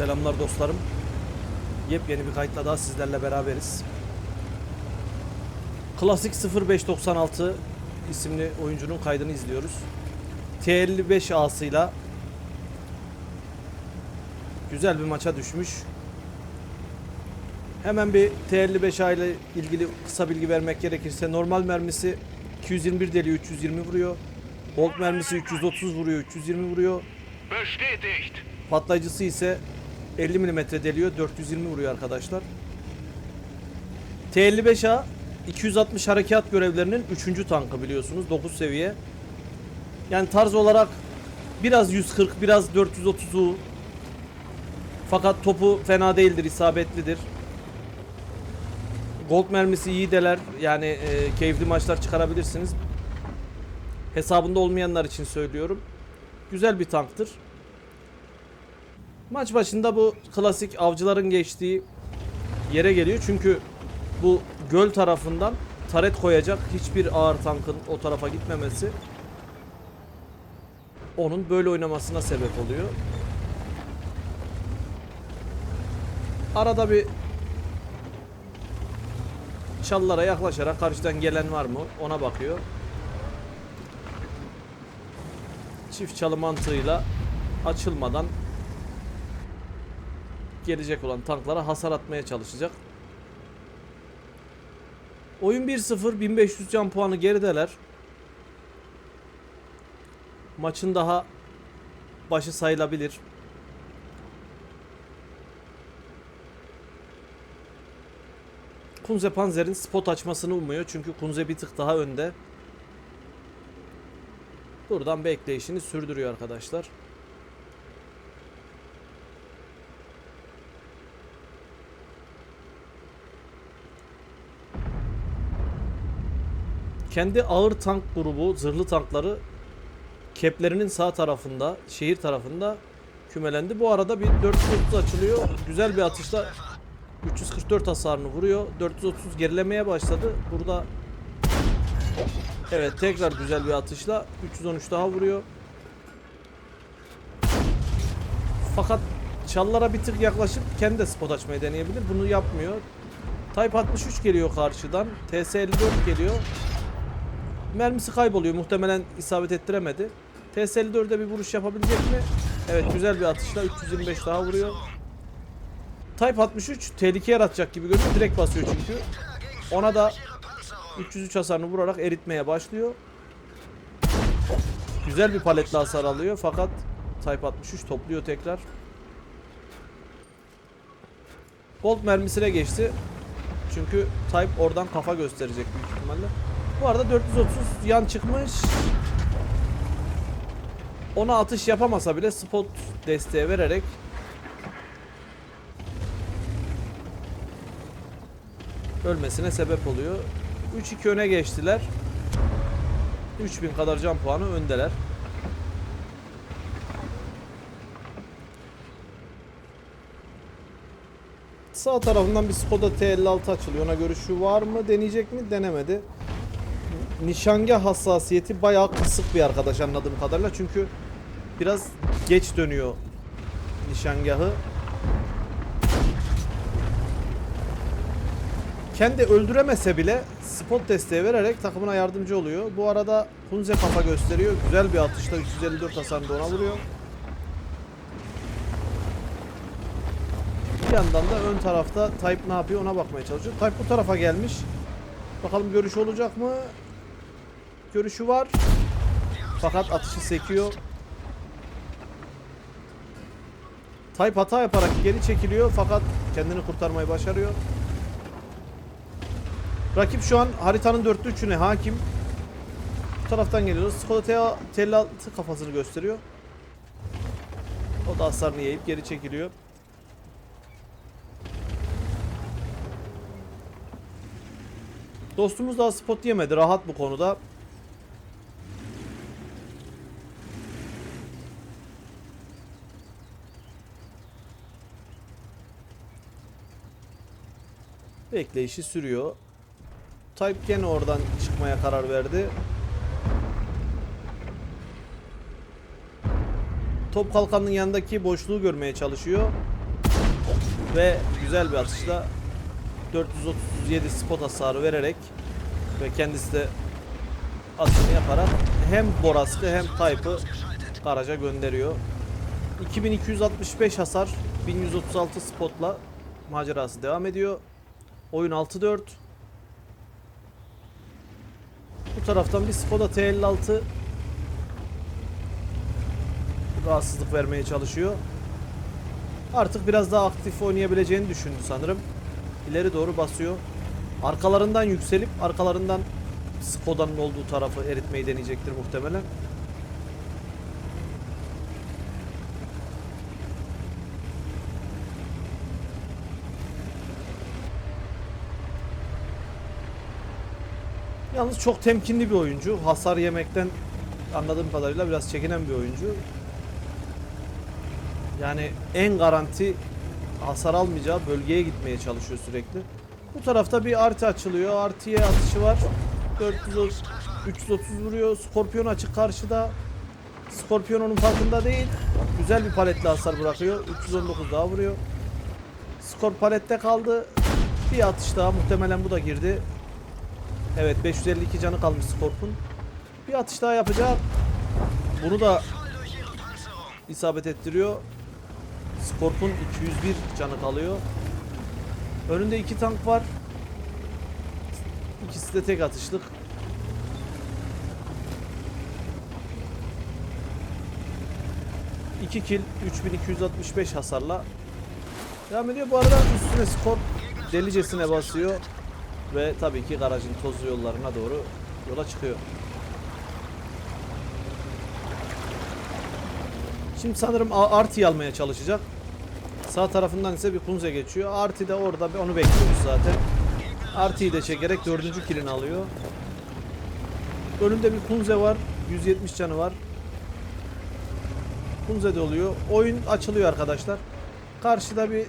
Selamlar dostlarım. Yepyeni bir kayıtla daha sizlerle beraberiz. Klasik 0596 isimli oyuncunun kaydını izliyoruz. T55 A'sıyla güzel bir maça düşmüş. Hemen bir T55A ile ilgili kısa bilgi vermek gerekirse normal mermisi 221 deliyor 320 vuruyor. Bolt mermisi 330 vuruyor 320 vuruyor. Patlayıcısı ise 50 mm deliyor 420 vuruyor arkadaşlar. T55A 260 harekat görevlerinin 3. tankı biliyorsunuz 9 seviye. Yani tarz olarak biraz 140 biraz 430'u fakat topu fena değildir isabetlidir. Gold mermisi iyi deler yani e, keyifli maçlar çıkarabilirsiniz. Hesabında olmayanlar için söylüyorum. Güzel bir tanktır. Maç başında bu klasik avcıların geçtiği yere geliyor. Çünkü bu göl tarafından taret koyacak hiçbir ağır tankın o tarafa gitmemesi onun böyle oynamasına sebep oluyor. Arada bir çallara yaklaşarak karşıdan gelen var mı ona bakıyor. Çift çalı mantığıyla açılmadan gelecek olan tanklara hasar atmaya çalışacak. Oyun 1-0 1500 can puanı gerideler. Maçın daha başı sayılabilir. Kunze Panzer'in spot açmasını umuyor çünkü Kunze bir tık daha önde. Buradan bekleyişini sürdürüyor arkadaşlar. Kendi ağır tank grubu, zırhlı tankları keplerinin sağ tarafında, şehir tarafında kümelendi. Bu arada bir 430 açılıyor. Güzel bir atışla 344 hasarını vuruyor. 430 gerilemeye başladı. Burada Evet tekrar güzel bir atışla 313 daha vuruyor. Fakat çallara bir tık yaklaşıp kendi de spot açmayı deneyebilir. Bunu yapmıyor. Type 63 geliyor karşıdan. TS54 geliyor. Mermisi kayboluyor. Muhtemelen isabet ettiremedi. TS54'de bir vuruş yapabilecek mi? Evet güzel bir atışla 325 daha vuruyor. Type 63 tehlike yaratacak gibi görünüyor. Direkt basıyor çünkü. Ona da 303 hasarını vurarak eritmeye başlıyor. Güzel bir paletli hasar alıyor fakat Type 63 topluyor tekrar. Gold mermisine geçti. Çünkü Type oradan kafa gösterecek büyük ihtimalle. Bu arada 430 yan çıkmış. Ona atış yapamasa bile spot desteği vererek ölmesine sebep oluyor. 3-2 öne geçtiler. 3000 kadar can puanı öndeler. Sağ tarafından bir Skoda T56 açılıyor. Ona görüşü var mı? Deneyecek mi? Denemedi. Nişangah hassasiyeti bayağı kısık bir arkadaş anladığım kadarıyla. Çünkü biraz geç dönüyor nişangahı. Kendi öldüremese bile spot desteği vererek takımına yardımcı oluyor. Bu arada Hunze kafa gösteriyor. Güzel bir atışla 354 hasarında ona vuruyor. Bir yandan da ön tarafta Type ne yapıyor ona bakmaya çalışıyor. Type bu tarafa gelmiş. Bakalım görüş olacak mı? Görüşü var. Fakat atışı sekiyor. Type hata yaparak geri çekiliyor fakat kendini kurtarmayı başarıyor. Rakip şu an haritanın dörtte üçüne hakim. Bu taraftan geliyoruz. Skoda TA T56 kafasını gösteriyor. O da hasarını yiyip geri çekiliyor. Dostumuz daha spot yemedi. Rahat bu konuda. Bekleyişi sürüyor. Type gene oradan çıkmaya karar verdi. Top kalkanın yanındaki boşluğu görmeye çalışıyor. Ve güzel bir atışla 437 spot hasarı vererek ve kendisi de atışını yaparak hem Borask'ı hem Type'ı garaja gönderiyor. 2265 hasar, 1136 spotla macerası devam ediyor. Oyun 6-4. Bu taraftan bir Skoda T56 rahatsızlık vermeye çalışıyor. Artık biraz daha aktif oynayabileceğini düşündü sanırım. İleri doğru basıyor. Arkalarından yükselip arkalarından Skoda'nın olduğu tarafı eritmeyi deneyecektir muhtemelen. Yalnız çok temkinli bir oyuncu. Hasar yemekten anladığım kadarıyla biraz çekinen bir oyuncu. Yani en garanti hasar almayacağı bölgeye gitmeye çalışıyor sürekli. Bu tarafta bir artı açılıyor. Artıya atışı var. 430 330 vuruyor. Skorpion açık karşıda. Skorpion onun farkında değil. Güzel bir paletli hasar bırakıyor. 319 daha vuruyor. Skor palette kaldı. Bir atış daha muhtemelen bu da girdi. Evet 552 canı kalmış Skorp'un. Bir atış daha yapacak. Bunu da isabet ettiriyor. Skorp'un 201 canı kalıyor. Önünde iki tank var. İkisi de tek atışlık. İki kill 3265 hasarla devam ediyor. Bu arada üstüne Skorp delicesine basıyor. Ve tabii ki garajın tozlu yollarına doğru yola çıkıyor. Şimdi sanırım A- Arti'yi almaya çalışacak. Sağ tarafından ise bir Kunze geçiyor. Arti de orada onu bekliyoruz zaten. Arti'yi de çekerek dördüncü kilini alıyor. Önünde bir Kunze var. 170 canı var. Kunze de oluyor. Oyun açılıyor arkadaşlar. Karşıda bir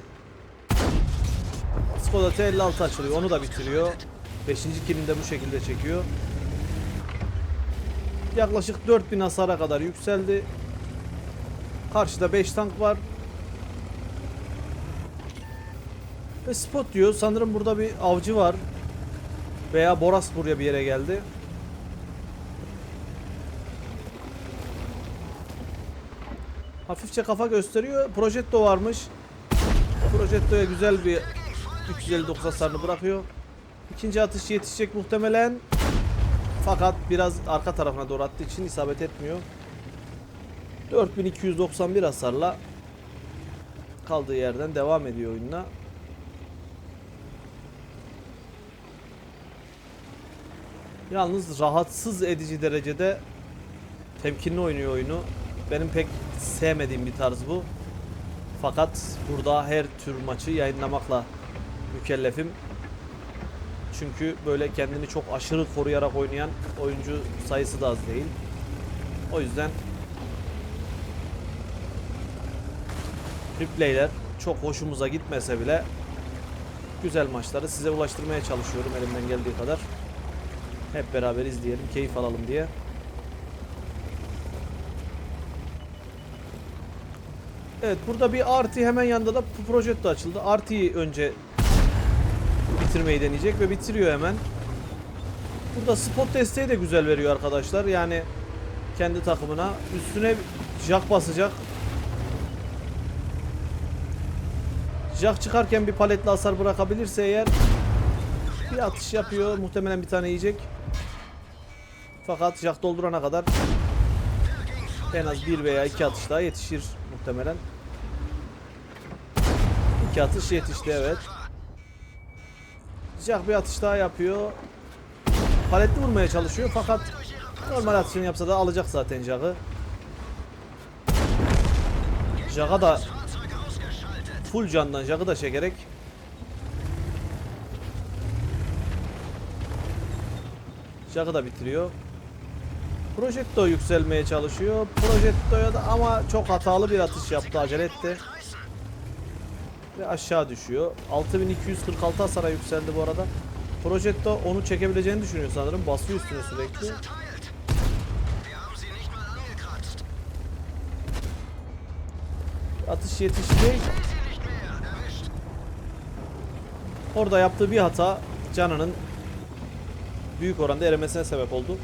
Skoda T56 açılıyor. Onu da bitiriyor. 5. kilini de bu şekilde çekiyor. Yaklaşık 4000 hasara kadar yükseldi. Karşıda 5 tank var. Ve spot diyor. Sanırım burada bir avcı var. Veya Boras buraya bir yere geldi. Hafifçe kafa gösteriyor. Projetto varmış. Projetto'ya güzel bir 359 hasarını bırakıyor. İkinci atış yetişecek muhtemelen. Fakat biraz arka tarafına doğru attığı için isabet etmiyor. 4291 hasarla kaldığı yerden devam ediyor oyununa. Yalnız rahatsız edici derecede temkinli oynuyor oyunu. Benim pek sevmediğim bir tarz bu. Fakat burada her tür maçı yayınlamakla mükellefim. Çünkü böyle kendini çok aşırı koruyarak oynayan oyuncu sayısı da az değil. O yüzden replayler çok hoşumuza gitmese bile güzel maçları size ulaştırmaya çalışıyorum elimden geldiği kadar. Hep beraber izleyelim, keyif alalım diye. Evet burada bir Arti hemen yanında da Projetto açıldı. Arti'yi önce bitirmeyi deneyecek ve bitiriyor hemen. Burada spot desteği de güzel veriyor arkadaşlar. Yani kendi takımına üstüne jack basacak. Jack çıkarken bir paletli hasar bırakabilirse eğer bir atış yapıyor. Muhtemelen bir tane yiyecek. Fakat jack doldurana kadar en az bir veya iki atış daha yetişir muhtemelen. İki atış yetişti evet. Jack bir atış daha yapıyor. Paletli vurmaya çalışıyor fakat normal atışını yapsa da alacak zaten Jack'ı. Jack'a da full candan Jack'ı da çekerek Jack'ı da bitiriyor. Projetto yükselmeye çalışıyor. Projetto'ya da ama çok hatalı bir atış yaptı. Acele etti. Ve aşağı düşüyor. 6246 hasara yükseldi bu arada. Projetto onu çekebileceğini düşünüyor sanırım. Basıyor üstüne sürekli. Atış yetişecek. Orada yaptığı bir hata canının büyük oranda erimesine sebep oldu.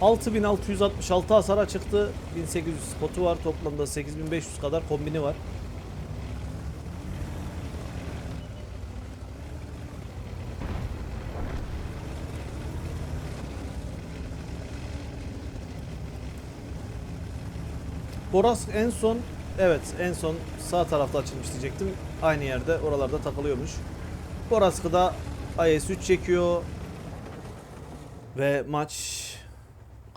6666 hasara çıktı. 1800 spotu var. Toplamda 8500 kadar kombini var. Boras en son evet en son sağ tarafta açılmış diyecektim. Aynı yerde oralarda takılıyormuş. Boraskı da IS-3 çekiyor. Ve maç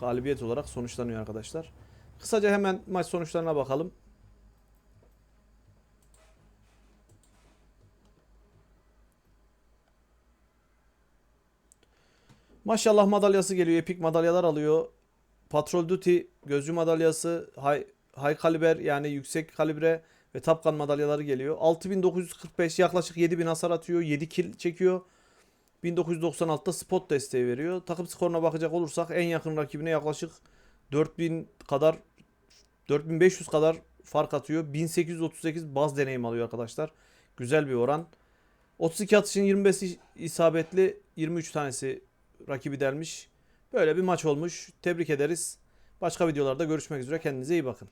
galibiyet olarak sonuçlanıyor arkadaşlar. Kısaca hemen maç sonuçlarına bakalım. Maşallah madalyası geliyor. Epik madalyalar alıyor. Patrol Duty gözcü madalyası, high, high kaliber yani yüksek kalibre ve Top Gun madalyaları geliyor. 6945 yaklaşık 7000 hasar atıyor. 7 kill çekiyor. 1996'da spot desteği veriyor. Takım skoruna bakacak olursak en yakın rakibine yaklaşık 4000 kadar 4500 kadar fark atıyor. 1838 baz deneyim alıyor arkadaşlar. Güzel bir oran. 32 atışın 25'i isabetli, 23 tanesi rakibi delmiş. Böyle bir maç olmuş. Tebrik ederiz. Başka videolarda görüşmek üzere. Kendinize iyi bakın.